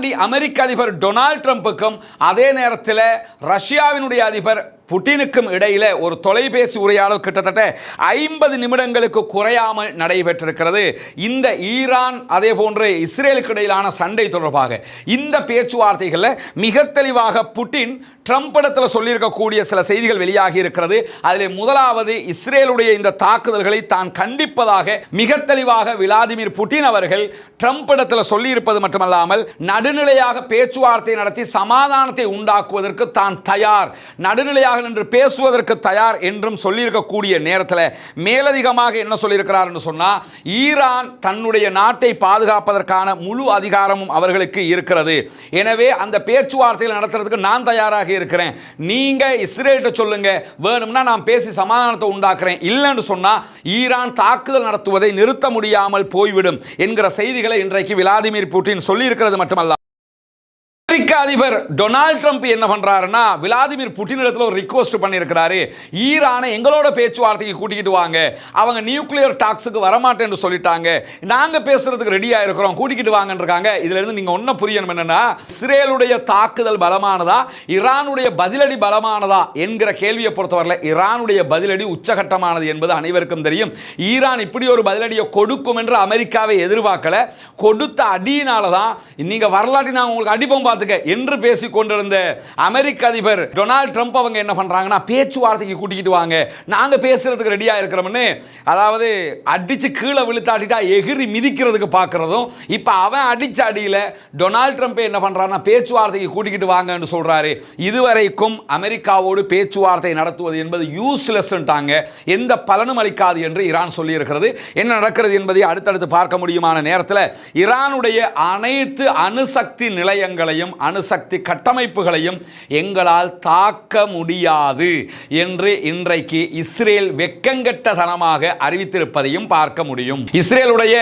தாண்டி அமெரிக்க அதிபர் டொனால்ட் ட்ரம்ப்புக்கும் அதே நேரத்தில் ரஷ்யாவினுடைய அதிபர் புட்டினுக்கும் இடையில ஒரு தொலைபேசி உரையாடல் கிட்டத்தட்ட ஐம்பது நிமிடங்களுக்கு குறையாமல் நடைபெற்றிருக்கிறது. இந்த ஈரான் அதே போன்று இஸ்ரேலுக்கு இடையிலான சண்டை தொடர்பாக இந்த பேச்சுவார்த்தைகளில் மிக தெளிவாக புட்டின் ட்ரம்ப் இடத்துல சொல்லியிருக்கக்கூடிய சில செய்திகள் வெளியாகி இருக்கிறது. அதில் முதலாவது இஸ்ரேலுடைய இந்த தாக்குதல்களை தான் கண்டிப்பதாக மிக தெளிவாக விளாதிமிர் புட்டின் அவர்கள் ட்ரம்ப் இடத்துல சொல்லியிருப்பது மட்டுமல்லாமல் நடுநிலையாக பேச்சுவார்த்தை நடத்தி சமாதானத்தை உண்டாக்குவதற்கு தான் தயார். நடுநிலையாக நின்று பேசுவதற்கு தயார் என்றும் சொல்லியிருக்கக்கூடிய நேரத்தில் மேலதிகமாக என்ன சொல்லியிருக்கிறார் என்று சொன்னால் ஈரான் தன்னுடைய நாட்டை பாதுகாப்பதற்கான முழு அதிகாரமும் அவர்களுக்கு இருக்கிறது. எனவே அந்த பேச்சுவார்த்தைகள் நடத்துறதுக்கு நான் தயாராக இருக்கிறேன். நீங்க இஸ்ரேல்கிட்ட சொல்லுங்க. வேணும்னா நான் பேசி சமாதானத்தை உண்டாக்குறேன். இல்லைன்னு சொன்னா ஈரான் தாக்குதல் நடத்துவதை நிறுத்த முடியாமல் போய்விடும் என்கிற செய்திகளை இன்றைக்கு விளாடிமிர் புட்டின் சொல்லியிருக்கிறது மட்டுமல்ல. அமெரிக்க அதிபர் டொனால்ட் ட்ரம்ப் என்ன பண்றாருன்னா விளாதிமிர் புட்டின் இடத்துல ஒரு ரிக்வஸ்ட் பண்ணியிருக்கிறாரு. ஈரானை எங்களோட பேச்சுவார்த்தைக்கு கூட்டிக்கிட்டு வாங்க. அவங்க நியூக்ளியர் டாக்ஸுக்கு வரமாட்டேன்னு சொல்லிட்டாங்க. நாங்க பேசுறதுக்கு ரெடியாக இருக்கிறோம். கூட்டிக்கிட்டு வாங்கன்னு இருக்காங்க. இதுல இருந்து நீங்க ஒன்னும் புரியணும் என்னன்னா இஸ்ரேலுடைய தாக்குதல் பலமானதா ஈரானுடைய பதிலடி பலமானதா என்கிற கேள்வியை பொறுத்தவரையில் ஈரானுடைய பதிலடி உச்சகட்டமானது என்பது அனைவருக்கும் தெரியும். ஈரான் இப்படி ஒரு பதிலடியை கொடுக்கும் என்று அமெரிக்காவை எதிர்பார்க்கல. கொடுத்த அடியினால தான் நீங்கள் வரலாற்றி நான் உங்களுக்கு அடிப்போம் பார்த்துக்க என்று பேசி கொண்டிருந்த அமெரிக்க அதிபர் டொனால்ட் ட்ரம்ப் அவங்க என்ன பண்ணுறாங்கன்னா பேச்சுவார்த்தைக்கு கூட்டிக்கிட்டு வாங்க. நாங்கள் பேசுகிறதுக்கு ரெடியாக இருக்கிறோம்னு அதாவது அடிச்சு கீழே விழுத்தாட்டிட்டா எகிரி மிதிக்கிறதுக்கு பார்க்குறதும் இப்போ அவன் அடித்த அடியில் டொனால்ட் ட்ரம்ப்பை என்ன பண்ணுறான்னா பேச்சுவார்த்தைக்கு கூட்டிக்கிட்டு வாங்கன்னு சொல்கிறாரு இதுவரைக்கும் அமெரிக்காவோடு பேச்சுவார்த்தை நடத்துவது என்பது யூஸ்லெஸ்ன்ட்டாங்க எந்த பலனும் அளிக்காது என்று ஈரான் சொல்லியிருக்கிறது. என்ன நடக்கிறது என்பதை அடுத்தடுத்து பார்க்க முடியுமான நேரத்தில் ஈரானுடைய அனைத்து அணுசக்தி நிலையங்களையும் அணுசக்தி கட்டமைப்புகளையும் எங்களால் தாக்க முடியாது என்று இன்றைக்கு இஸ்ரேல் வெக்கங்கெட்டதனமாக அறிவித்திருப்பதையும் பார்க்க முடியும். இஸ்ரேலுடைய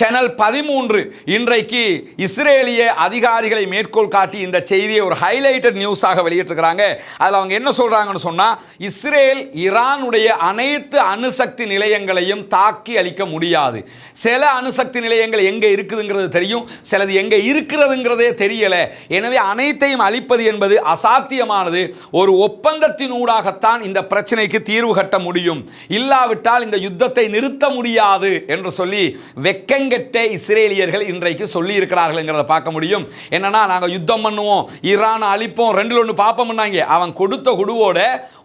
சேனல் பதிமூன்று இன்றைக்கு இஸ்ரேலிய அதிகாரிகளை மேற்கோள் காட்டி இந்த செய்தியை ஒரு ஹைலைட்டட் நியூஸாக வெளியிட்டிருக்கிறாங்க. அதில் அவங்க என்ன சொல்றாங்கன்னு சொன்னா இஸ்ரேல் ஈரானுடைய அனைத்து அணுசக்தி நிலையங்களையும் தாக்கி அளிக்க முடியாது. சில அணுசக்தி நிலையங்கள் எங்க இருக்குதுங்கிறது தெரியும் சிலது எங்க இருக்கிறதுங்கிறதே தெரியல. எனவே அனைத்தையும் அழிப்பது என்பது அசாத்தியமானது. ஒரு ஒப்பந்தத்தினூடாகத்தான் இந்த பிரச்சனைக்கு தீர்வு கட்ட முடியும். இல்லாவிட்டால் இந்த யுத்தத்தை நிறுத்த முடியாது என்று சொல்லி வெக்கங்கெட்ட இஸ்ரேலியர்கள் இன்றைக்கு சொல்லி இருக்கிறார்கள்ங்கிறத பார்க்க முடியும். என்னன்னா நாங்கள் யுத்தம் பண்ணுவோம் ஈரானை அழிப்போம் ரெண்டில் ஒன்று பார்ப்போம்னாங்க அவன் கொடுத்த குடுவோட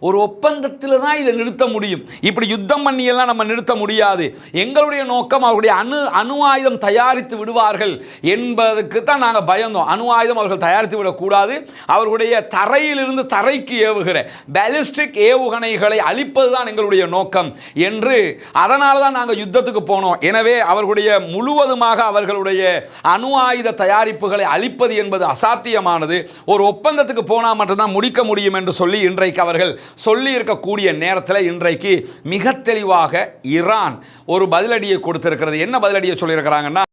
ஒரு ஒப்பந்தத்தில் தான் இதை நிறுத்த முடியும். இப்படி யுத்தம் பண்ணியெல்லாம் நம்ம நிறுத்த முடியாது. எங்களுடைய நோக்கம் அவருடைய அணு அணு ஆயுதம் தயாரித்து விடுவார்கள் என்பதுக்கு தான் நாங்கள் பயந்தோம். அணு ஆயுதம் அவர்கள் தயாரித்து விடக்கூடாது. அவர்களுடைய தரையிலிருந்து தரைக்கு ஏவுகிற பேலிஸ்டிக் ஏவுகணைகளை அழிப்பது தான் எங்களுடைய நோக்கம் என்று அதனால தான் நாங்கள் யுத்தத்துக்கு போனோம். எனவே அவர்களுடைய முழுவதுமாக அவர்களுடைய அணு ஆயுத தயாரிப்புகளை அழிப்பது என்பது அசாத்தியமானது. ஒரு ஒப்பந்தத்துக்கு போனால் மட்டும்தான் முடிக்க முடியும் என்று சொல்லி இன்றைக்கு அவர்கள் சொல்லி இருக்கக்கூடிய நேரத்தில் இன்றைக்கு மிக தெளிவாக ஈரான் ஒரு பதிலடியை கொடுத்திருக்கிறது. என்ன பதிலடியை சொல்லியிருக்கிறாங்கன்னா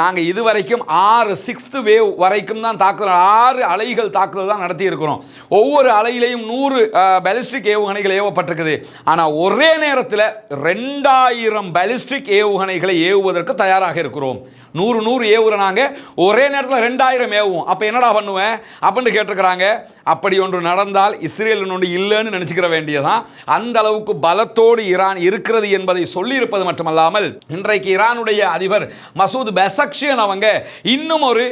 நாங்கள் இதுவரைக்கும் ஆறு சிக்ஸ்த்து வேவ் வரைக்கும் தான் தாக்குதல் ஆறு அலைகள் தாக்குதல் தான் நடத்தி இருக்கிறோம் ஒவ்வொரு அலையிலையும் நூறு பேலிஸ்டிக் ஏவுகணைகள் ஏவப்பட்டிருக்குது. ஆனால் ஒரே நேரத்தில் ரெண்டாயிரம் பேலிஸ்டிக் ஏவுகணைகளை ஏவுவதற்கு தயாராக இருக்கிறோம். நூறு நூறு ஏவுறாங்க ஒரே நேரத்தில் ரெண்டாயிரம் ஏவும் அப்போ என்னடா பண்ணுவேன்? அப்படின்னு கேட்டிருக்கிறாங்க. அப்படி ஒன்று நடந்தால் இஸ்ரேல் ஒன்று இல்லைன்னு நினச்சிக்கிற வேண்டியதான் அந்த அளவுக்கு பலத்தோடு ஈரான் இருக்கிறது என்பதை சொல்லியிருப்பது மட்டுமல்லாமல் இன்றைக்கு ஈரானுடைய அதிபர் மசூத் பெசக்ஷியன் அவங்க இன்னும் ஒரு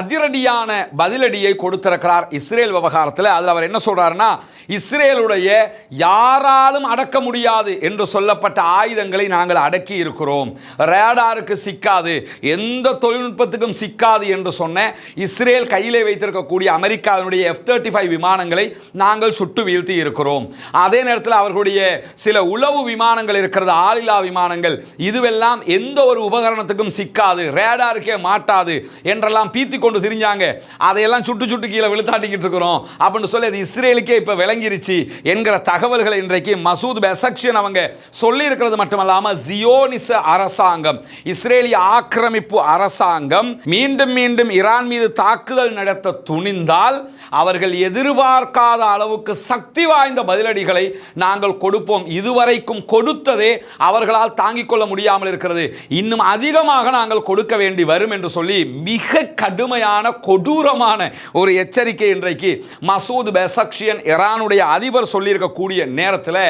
அதிரடியான பதிலடியை கொடுத்திருக்கிறார் இஸ்ரேல் விவகாரத்தில். அதில் அவர் என்ன சொல்கிறாருன்னா இஸ்ரேலுடைய யாராலும் அடக்க முடியாது என்று சொல்லப்பட்ட ஆயுதங்களை நாங்கள் அடக்கி இருக்கிறோம். ரேடாருக்கு சிக்காது. எந்த தொழில்நுட்பத்துக்கும் சிக்காது என்று சொன்ன இஸ்ரேல் கையிலே வைத்திருக்கக்கூடிய அமெரிக்காவினுடைய எஃப் தேர்ட்டி ஃபைவ் விமானங்களை நாங்கள் சுட்டு வீழ்த்தி இருக்கிறோம். அதே நேரத்தில் அவர்களுடைய சில உளவு விமானங்கள் இருக்கிறது ஆளில்லா விமானங்கள். இதுவெல்லாம் எந்த ஒரு உபகரணத்துக்கும் சிக்காது ரேடாருக்கே மாட்டாது என்றெல்லாம் பீத்தி கொண்டு திரிஞ்சாங்க. அதையெல்லாம் சுட்டு சுட்டு கீழே விழுத்தாட்டிக்கிட்டு இருக்கிறோம். அப்படின்னு சொல்லி அது இஸ்ரேலுக்கே இப்போ விளங்கிருச்சு என்கிற தகவல்களை இன்றைக்கு மசூத் பெசக்ஷன் அவங்க சொல்லியிருக்கிறது மட்டுமல்லாமல் ஜியோனிச அரசாங்கம் இஸ்ரேலிய ஆக்கிரமிப்பு அரசாங்கம் மீண்டும் மீண்டும் ஈரான் மீது தாக்குதல் நடத்த துணிந்தால் அவர்கள் எதிர்பார்க்காத அளவுக்கு சக்தி வாய்ந்த பதிலடிகளை நாங்கள் கொடுப்போம். இதுவரைக்கும் கொடுத்ததே அவர்களால் தாங்கிக் கொள்ள முடியாமல் இருக்கிறது. இன்னும் அதிகமாக நாங்கள் கொடுக்க வேண்டி வரும் என்று சொல்லி மிக கடுமையான கொடூரமான ஒரு எச்சரிக்கை இன்றைக்கு மசூத் பெசக்ஷியன் ஈரானுடைய அதிபர் சொல்லியிருக்கக்கூடிய நேரத்தில்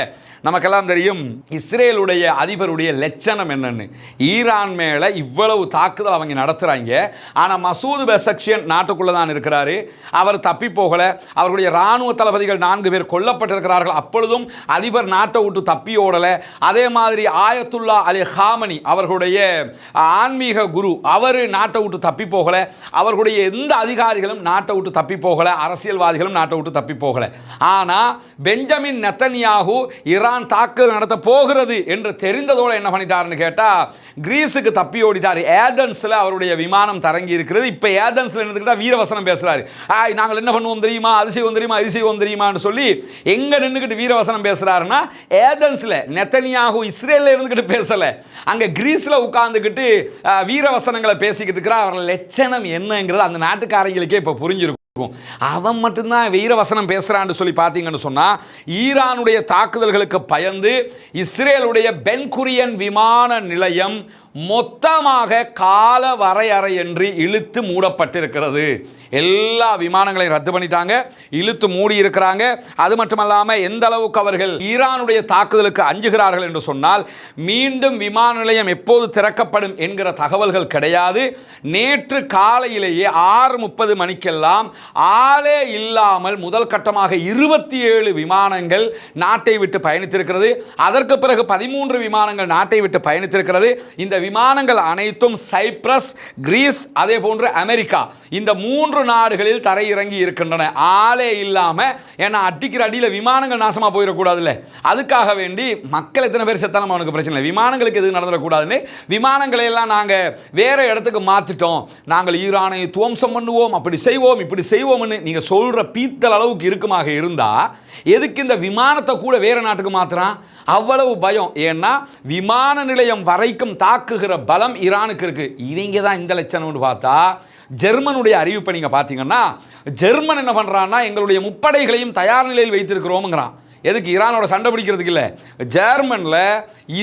நமக்கெல்லாம் தெரியும் இஸ்ரேலுடைய அதிபருடைய லட்சணம் என்னன்னு. ஈரான் மேலே இவ்வளவு தாக்குதல் அவங்க நடத்துகிறாங்க ஆனால் மசூத் பெசக்ஷியன் நாட்டுக்குள்ளே தான் இருக்கிறாரு. அவர் தப்பி போகலை. அவருடைய இராணுவ தளபதிகள் நான்கு பேர் கொல்லப்பட்டிருக்கிறார்கள். அப்பொழுதும் அதிபர் நாட்டை விட்டு தப்பி ஓடலை. அதே மாதிரி ஆயத்துல்லா அலி ஹாமனி அவர்களுடைய ஆன்மீக குரு அவர் நாட்டை விட்டு தப்பி போகலை. அவர்களுடைய எந்த அதிகாரிகளும் நாட்டை விட்டு தப்பி போகலை. அரசியல்வாதிகளும் நாட்டை விட்டு தப்பி போகலை. ஆனால் பெஞ்சமின் நெத்தனியாகு ஈரான் தாக்குதல் நடத்த போகிறது என்று தெரிந்ததோடு என்ன பண்ணிட்டாருன்னு கேட்டால் கிரீஸுக்கு தப்பி ஓடிட்டார். ஏதன்ஸில் அவருடைய விமானம் தரங்கி இருக்கிறது. இப்போ ஏதன்ஸில் இருந்துக்கிட்டா வீரவசனம் பேசுகிறாரு ஆய் நாங்கள் என்ன பண்ணுவோம் தெரியுமா? அது செய்வோம் தெரியுமா? இது செய்வோம் தெரியுமான்னு சொல்லி எங்கே நின்றுக்கிட்டு வீரவசனம் பேசுகிறாருன்னா ஏதன்ஸில் நெத்தனியாகு இஸ்ரேலில் இருந்துக்கிட்டு பேசலை. அங்கே கிரீஸில் உட்காந்துக்கிட்டு வீரவசனங்களை பேசிக்கிட்டு இருக்கிறார். அவர் லட்சணம் என்னங்கிறது அந்த நாட்டுக்காரங்களுக்கே இப்போ புரிஞ்சிருக்கும். இருக்கும். அவன் மட்டும்தான் வீரவசனம் பேசுறான்னு சொல்லி பார்த்தீங்கன்னு சொன்னா ஈரானுடைய தாக்குதல்களுக்கு பயந்து இஸ்ரேலுடைய பென்குரியன் விமான நிலையம் மொத்தமாக கால வரையறையின்றி இழுத்து மூடப்பட்டிருக்கிறது எல்லா விமானங்களையும் ரத்து பண்ணிட்டாங்க. இழுத்து மூடி இருக்கிறாங்க. அது மட்டுமல்லாமல் எந்த அளவுக்கு அவர்கள் ஈரானுடைய தாக்குதலுக்கு அஞ்சுகிறார்கள் என்று சொன்னால் மீண்டும் விமான நிலையம் எப்போது திறக்கப்படும் என்கிற தகவல்கள் கிடையாது. நேற்று காலையிலேயே ஆறு முப்பது மணிக்கெல்லாம் ஆளே இல்லாமல் முதல் கட்டமாக இருபத்தி ஏழு விமானங்கள் நாட்டை விட்டு பயணித்திருக்கிறது. அதற்கு பிறகு பதிமூன்று விமானங்கள் நாட்டை விட்டு பயணித்திருக்கிறது. இந்த விமானங்கள் அனைத்தும் சைப்ரஸ் கிரீஸ் அதே போன்று அமெரிக்கா. இந்த மூன்று நாடுகளில் தரையிறங்கி இருக்கின்றன. ஆளே இல்லாமல் ஏன்னா அடிக்கிற அடியில் விமானங்கள் நாசமாக போயிடக்கூடாதுல்ல. அதுக்காக வேண்டி மக்கள் எத்தனை பேர் செத்தாலும் அவனுக்கு பிரச்சனை இல்லை. விமானங்களுக்கு எதுவும் நடந்துடக்கூடாதுன்னு விமானங்களை எல்லாம் நாங்கள் வேறு இடத்துக்கு மாற்றிட்டோம் நாங்கள் ஈரானை துவம்சம் பண்ணுவோம் அப்படி செய்வோம் இப்படி செய்வோம்னு நீங்கள் சொல்கிற பீத்தல் அளவுக்கு இருக்குமாக இருந்தால் எதுக்கு இந்த விமானத்தை கூட வேறு நாட்டுக்கு மாற்றுறான் அவ்வளவு பயம். ஏன்னா விமான நிலையம் வரைக்கும் தாக்குகிற பலம் ஈரானுக்கு இருக்குது இவங்க தான் இந்த லட்சணம்னு பார்த்தா ஜெர்மனுடைய அறிவிப்பை நீங்கள் பார்த்தீங்கன்னா ஜெர்மன் என்ன பண்ணுறான்னா எங்களுடைய முப்படைகளையும் தயார் நிலையில் வைத்திருக்கிறோம்ங்கிறான். எதுக்கு? ஈரானோட சண்டை பிடிக்கிறதுக்கு இல்லை. ஜெர்மனில்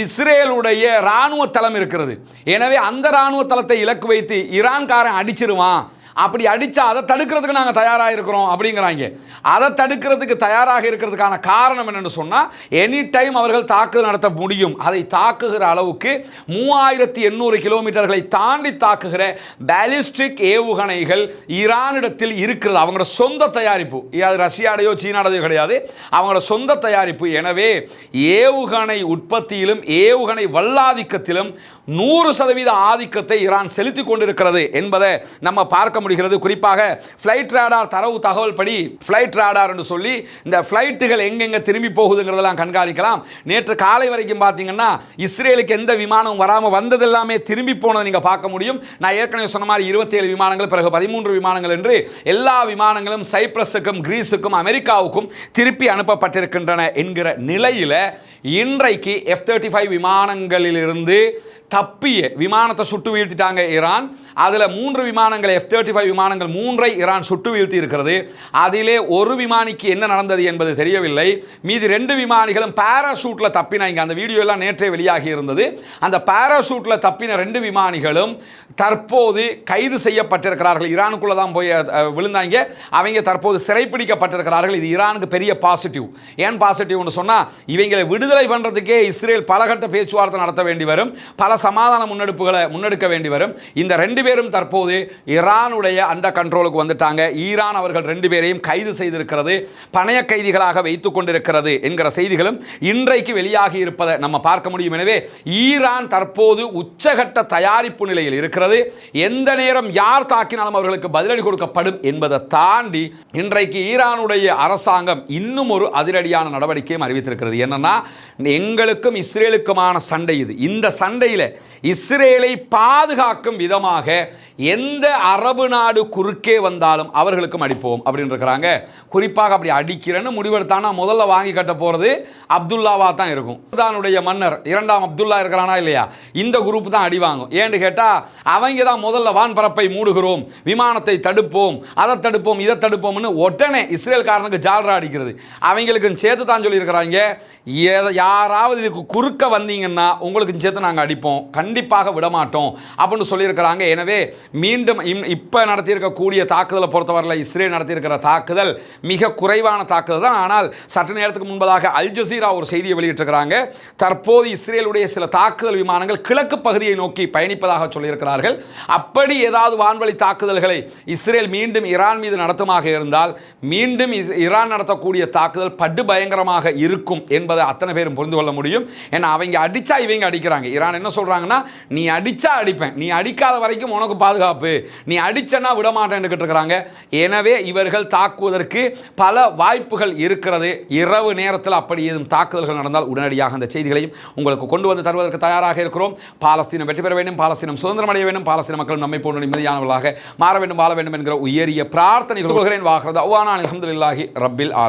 இஸ்ரேலுடைய இராணுவ தளம் இருக்கிறது. எனவே அந்த இராணுவ தளத்தை இலக்கு வைத்து ஈரான்காரன் அடிச்சிருவான். அப்படி அடித்தா அதை தடுக்கிறதுக்கு நாங்கள் தயாராக இருக்கிறோம் அப்படிங்கிறாங்க. அதை தடுக்கிறதுக்கு தயாராக இருக்கிறதுக்கான காரணம் என்னென்னு சொன்னால் எனி டைம் அவர்கள் தாக்குதல் நடத்த முடியும் அதை தாக்குகிற அளவுக்கு மூவாயிரத்தி எண்ணூறு கிலோமீட்டர்களை தாண்டி தாக்குகிற பேலிஸ்டிக் ஏவுகணைகள் ஈரானிடத்தில் இருக்கிறது. அவங்களோட சொந்த தயாரிப்பு. அது ரஷ்யாடையோ சீனாடையோ கிடையாது. அவங்களோட சொந்த தயாரிப்பு. எனவே ஏவுகணை உற்பத்தியிலும் ஏவுகணை வல்லாதிக்கத்திலும் நூறு சதவீத ஆதிக்கத்தை ஈரான் செலுத்தி கொண்டிருக்கிறது என்பதை நம்ம பார்க்க முடிகிறது. குறிப்பாக ஃப்ளைட் ரேடார் தரவு தகவல் படி ஃப்ளைட் ரேடார் என்று சொல்லி இந்த ஃப்ளைட்டுகள் எங்கெங்க திரும்பி போகுதுங்கிறதெல்லாம் கண்காணிக்கலாம். நேற்று காலை வரைக்கும் பார்த்தீங்கன்னா இஸ்ரேலுக்கு எந்த விமானம் வராமல் வந்தது எல்லாமே திரும்பி போனதை நீங்கள் பார்க்க முடியும். நான் ஏற்கனவே சொன்ன மாதிரி இருபத்தேழு விமானங்கள் பிறகு பதிமூன்று விமானங்கள் என்று எல்லா விமானங்களும் சைப்ரஸுக்கும் கிரீஸுக்கும் அமெரிக்காவுக்கும் திருப்பி அனுப்பப்பட்டிருக்கின்றன என்கிற நிலையில் இன்றைக்கு எஃப் தேர்ட்டி ஃபைவ் விமானங்களிலிருந்து தப்பிய விமானத்தை சுட்டு வீழ்த்திட்டாங்க ஈரான் அதில் மூன்று விமானங்கள் எஃப் தேர்ட்டி ஃபைவ் விமானங்கள் மூன்றை ஈரான் சுட்டு வீழ்த்தி இருக்கிறது அதிலே ஒரு விமானிக்கு என்ன நடந்தது என்பது தெரியவில்லை. மீதி ரெண்டு விமானிகளும் பாராஷூட்டில் தப்பினாங்க அந்த வீடியோ எல்லாம் நேற்றே வெளியாகி இருந்தது. அந்த பாராஷூட்டில் தப்பின ரெண்டு விமானிகளும் தற்போது கைது செய்யப்பட்டிருக்கிறார்கள். ஈரானுக்குள்ளே தான் போய் விழுந்தாங்க. அவங்க தற்போது சிறைப்பிடிக்கப்பட்டிருக்கிறார்கள். இது ஈரானுக்கு பெரிய பாசிட்டிவ் ஏன் பாசிட்டிவ்னு சொன்னால் இவங்களை விடுதலை பண்ணுறதுக்கே இஸ்ரேல் பலகட்ட பேச்சுவார்த்தை நடத்த வேண்டி வரும். பல சமாதான முன்னெடுப்புகளை முன்னெடுக்க வேண்டி வரும். இந்த ரெண்டு பேரும் தற்போது ஈரானுடைய அந்த கண்ட்ரோலுக்கு வந்துட்டாங்க. ஈரான் அவர்கள் ரெண்டு பேரையும் கைது செய்திருக்கிறது. பணைய கைதிகளாக வைத்துக் கொண்டிருக்கிறது என்கிற செய்திகளும் இன்றைக்கு வெளியாகி இருப்பதை நம்ம பார்க்க முடியும். எனவே ஈரான் தற்போது உச்சகட்ட தயாரிப்பு நிலையில் இருக்கிறது. எந்த நேரம் யார் தாக்கினாலும் அவர்களுக்கு பதிலடி கொடுக்கப்படும் என்பதை தாண்டி இன்றைக்கு ஈரானுடைய அரசாங்கம் இன்னும் ஒரு அதிரடியான நடவடிக்கையும் அறிவித்திருக்கிறது. என்னன்னா எங்களுக்கும் இஸ்ரேலுக்குமான சண்டை இது. இந்த சண்டையில் இல்லை இஸ்ரேலை பாதுகாக்கும் விதமாக எந்த அரபு நாடு குறுக்கே வந்தாலும் அவர்களுக்கும் அடிப்போம் அப்படின்னு இருக்கிறாங்க குறிப்பாக அப்படி அடிக்கிறேன்னு முடிவெடுத்தானா முதல்ல வாங்கி கட்ட போகிறது அப்துல்லாவா தான் இருக்கும். தானுடைய மன்னர் இரண்டாம் அப்துல்லா இருக்கிறானா இல்லையா? இந்த குரூப் தான் அடி வாங்கும். ஏன்னு கேட்டால் அவங்க தான் முதல்ல வான்பரப்பை மூடுகிறோம் விமானத்தை தடுப்போம் அதை தடுப்போம் இதை தடுப்போம்னு உடனே இஸ்ரேல்காரனுக்கு ஜால்ரா அடிக்கிறது. அவங்களுக்கும் சேர்த்து தான் சொல்லியிருக்கிறாங்க யாராவது இதுக்கு குறுக்க வந்தீங்கன்னா உங்களுக்கு சேர்த்து நாங்கள் அடிப்போம். கண்டிப்பாக விடமாட்டோம் அப்படின்னு சொல்லியிருக்கிறாங்க. எனவே மீண்டும் இப்போ நடத்தியிருக்கக்கூடிய தாக்குதலை பொறுத்தவரையில் இஸ்ரேல் நடத்தியிருக்கிற தாக்குதல் மிக குறைவான தாக்குதல் தான். ஆனால் சற்று நேரத்துக்கு முன்பதாக அல் ஜசீரா ஒரு செய்தியை வெளியிட்டிருக்கிறாங்க. தற்போது இஸ்ரேலுடைய சில தாக்குதல் விமானங்கள் கிழக்கு பகுதியை நோக்கி பயணிப்பதாக சொல்லியிருக்கிறார்கள். அப்படி ஏதாவது வான்வழி தாக்குதல்களை இஸ்ரேல் மீண்டும் ஈரான் மீது நடத்துமாக இருந்தால் மீண்டும் ஈரான் நடத்தக்கூடிய தாக்குதல் படு பயங்கரமாக இருக்கும் என்பதை அத்தனை பேரும் புரிந்து கொள்ள முடியும். ஏன்னா அவங்க அடிச்சா இவங்க அடிக்கிறாங்க. ஈரான் என்ன சொல்கிறாங்கன்னா நீ அடித்தா அடிப்பேன். நீ அடிக்காத வரைக்கும் உனக்கு பாதுகாப்பு. நீ அடித்தனா விடமாட்டேன்னு இருக்கிறாங்க. எனவே இவர்கள் தாக்குவதற்கு பல வாய்ப்புகள் இருக்கிறது. இரவு நேரத்தில் அப்படி ஏதும் தாக்குதல்கள் நடந்தால் உடனடியாக அந்த செய்திகளையும் உங்களுக்கு கொண்டு வந்து தருவதற்கு தயாராக இருக்கிறோம். பாலஸ்தீனம் வெற்றி பெற வேண்டும். பாலஸ்தீனம் சுதந்திரம் அடைய வேண்டும். பாலஸ்தீன மக்கள் நம்மை போன்ற நிம்மதியானவர்களாக மாற வேண்டும் வாழ வேண்டும் என்கிற உயரிய பிரார்த்தனை கொள்கிறேன். வாகிறது அவ்வானா அலமதுல்லாஹி ரப்பில் ஆர்